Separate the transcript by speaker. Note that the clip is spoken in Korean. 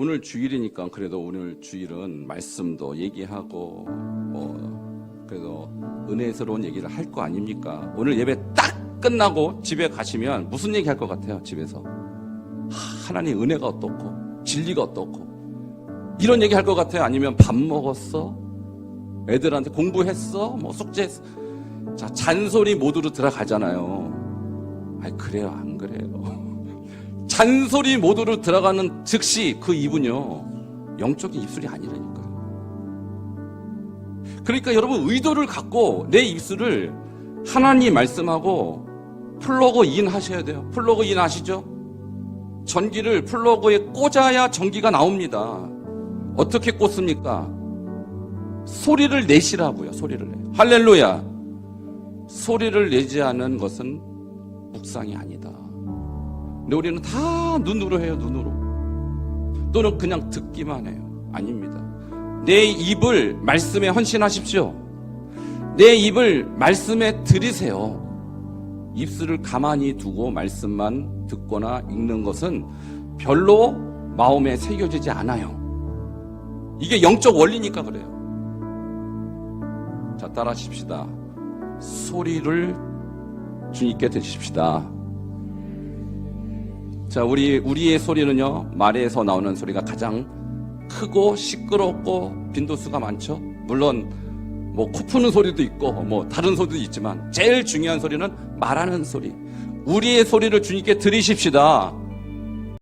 Speaker 1: 오늘 주일이니까 그래도 오늘 주일은 말씀도 얘기하고 뭐 그래도 은혜스러운 얘기를 할 거 아닙니까? 오늘 예배 딱 끝나고 집에 가시면 무슨 얘기 할 것 같아요? 집에서 하, 하나님 은혜가 어떻고 진리가 어떻고 이런 얘기 할 것 같아요? 아니면 밥 먹었어? 애들한테 공부했어? 뭐 숙제했어? 자 잔소리 모드로 들어가잖아요. 아이 그래요 안 그래요? 잔소리 모드로 들어가는 즉시 그 입은요 영적인 입술이 아니라니까요. 그러니까 여러분 의도를 갖고 내 입술을 하나님 말씀하고 플러그 인 하셔야 돼요. 플러그 인 아시죠? 전기를 플러그에 꽂아야 전기가 나옵니다. 어떻게 꽂습니까? 소리를 내시라고요. 소리를 내. 할렐루야. 소리를 내지 않은 것은 묵상이 아니다. 근데 우리는 다 눈으로 해요, 눈으로. 또는 그냥 듣기만 해요. 아닙니다. 내 입을 말씀에 헌신하십시오. 내 입을 말씀에 들이세요. 입술을 가만히 두고 말씀만 듣거나 읽는 것은 별로 마음에 새겨지지 않아요. 이게 영적 원리니까 그래요. 자, 따라 하십시다. 소리를 주님께 드십시다. 자, 우리, 우리의 소리는요, 말에서 나오는 소리가 가장 크고 시끄럽고 빈도수가 많죠? 물론, 뭐, 코 푸는 소리도 있고, 뭐, 다른 소리도 있지만, 제일 중요한 소리는 말하는 소리. 우리의 소리를 주님께 들이십시다.